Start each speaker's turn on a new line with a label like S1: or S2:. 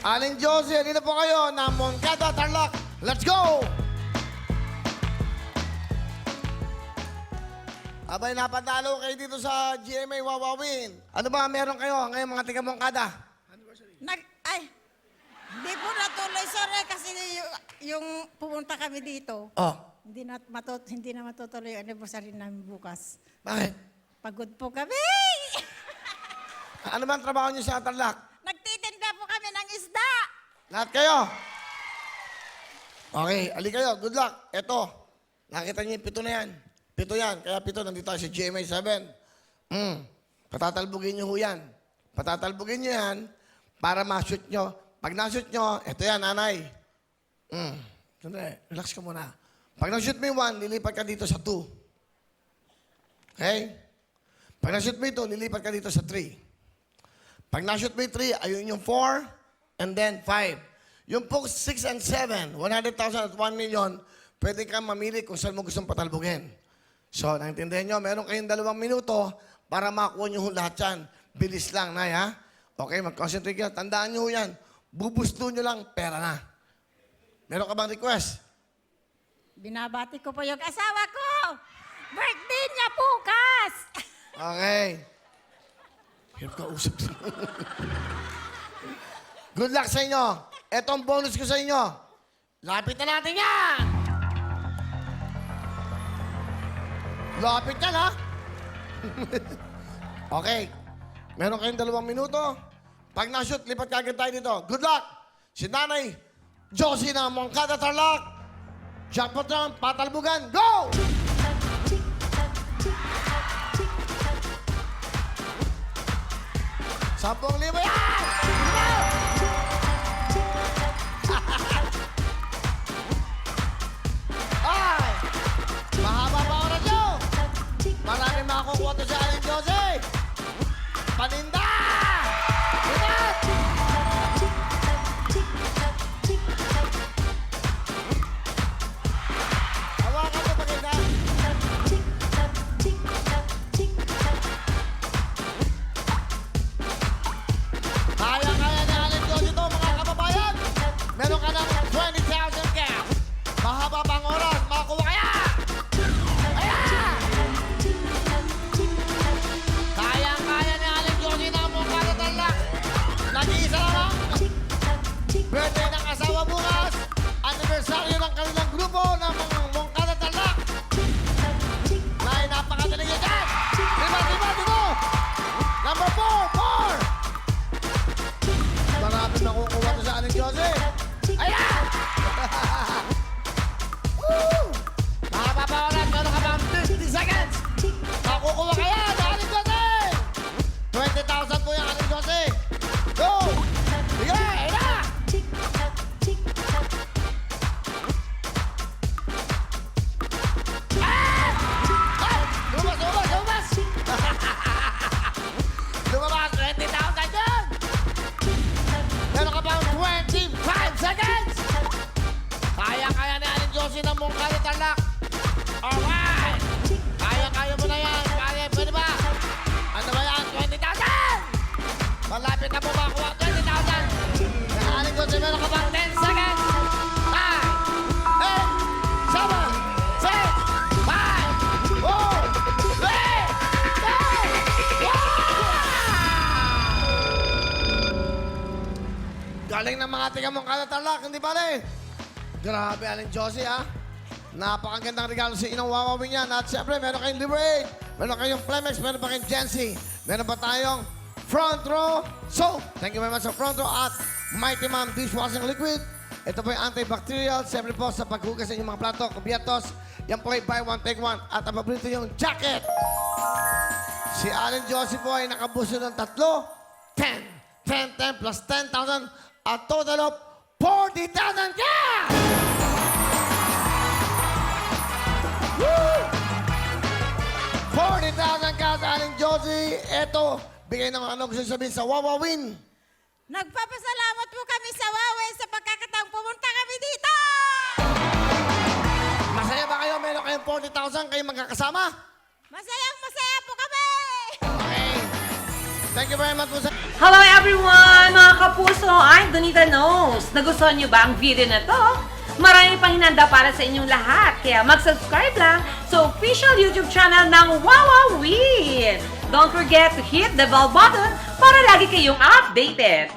S1: Aling Josie, dito po kayo na Moncada Tarlac. Let's go! Abay, napadalo kayo dito sa GMA Wawawin. Ano ba meron kayo ngayon mga tiga Moncada?
S2: Nag, ay, hindi po natuloy, sorry, kasi yung, yung pumunta kami dito,
S1: Oh,
S2: hindi na, matut, hindi na matutuloy yung anniversary namin bukas.
S1: bakit?
S2: Pagod po kami!
S1: Ano ba ang trabaho niyo sa Tarlac?
S2: Nagtitinda po kami ng isda!
S1: Lahat kayo? Okay, ali kayo. Good luck. Ito, nakita niyo yung pito na yan. Pito yan. Kaya pito, nandito tayo sa GMA 7. Mm. Patatalbugin niyo ho yan. Patatalbugin niyo yan para ma-shoot niyo. Pag na-shoot niyo, ito yan, nanay. Mm. Sandali, relax ka muna. Pag na-shoot mo yung one, lilipat ka dito sa two. Okay? Pag na-shoot mo ito, lilipat ka dito sa three. Pag na-shoot mo yung 3, ayun yung 4, and then 5. Yung po 6 and 7, 100,000 at 1 million, pwede kang mamili kung saan mo gustong patalbugin. So, naintindihan nyo, meron kayong dalawang minuto para makuha nyo lahat yan. Bilis lang, Nay, ha? Okay, mag-concentrate kayo. Tandaan nyo yan. Bubusto nyo lang, pera na. Meron ka bang request?
S2: Binabati ko po yung asawa ko! Birthday niya bukas!
S1: Okay. Hirap ka usap. Good luck sa inyo. Ito ang bonus ko sa inyo. Lapit na natin yan! Lapit yan, ha? okay. Meron kayong dalawang minuto. Pag na-shoot, lipat kagad tayo dito. Good luck! Si Nanay Josie ng Moncada Tarlac. Jackpot lang, patalbugan. Go! Sampung libo yan! Ay! Kaya talak. Alright! Kaya-kaya mo na yan, pare. Pwede ba? Ano ba yan? 20,000! Malapit na po makuha ang 20,000! Kaya Aling Josie, meron ka pang 10 seconds! 5, 8, 7, 6, 5, 4, 3, 2, 1! Galing ng mga tiga mong kalatalak, hindi ba Grabe, Aling Josie, ha? Napakagandang regalo sa inong wawawin yan. At siyempre, meron kayong Liberate, meron kayong Plemex, meron pa kayong Jency, meron pa tayong Front Row Soap. Thank you very much sa Front Row at Mighty Mom Dishwashing Liquid. Ito po yung antibacterial. Siyempre po sa paghugas sa inyong mga plato, kubiertos. Yan po ay buy one, take one. At ang paborito yung jacket. Si Allen Josie po ay nakabuso ng tatlo. 10. 10, 10 plus 10,000. A total of 40,000 cash! Woo! si Eto, bigay ng ano gusto sabihin sa Wawawin.
S2: Nagpapasalamat po kami sa Huawei sa pagkakataong pumunta kami dito!
S1: Masaya ba kayo? Meron kayong 40,000 kayong magkakasama?
S2: Masayang masaya po kami!
S1: Okay. Thank you very much po sa...
S3: Hello everyone! Mga kapuso, I'm Donita Knows. Nagustuhan niyo ba ang video na to? Marami pang hinanda para sa inyong lahat. Kaya mag-subscribe lang sa official YouTube channel ng Wawa Win! Don't forget to hit the bell button para lagi kayong updated.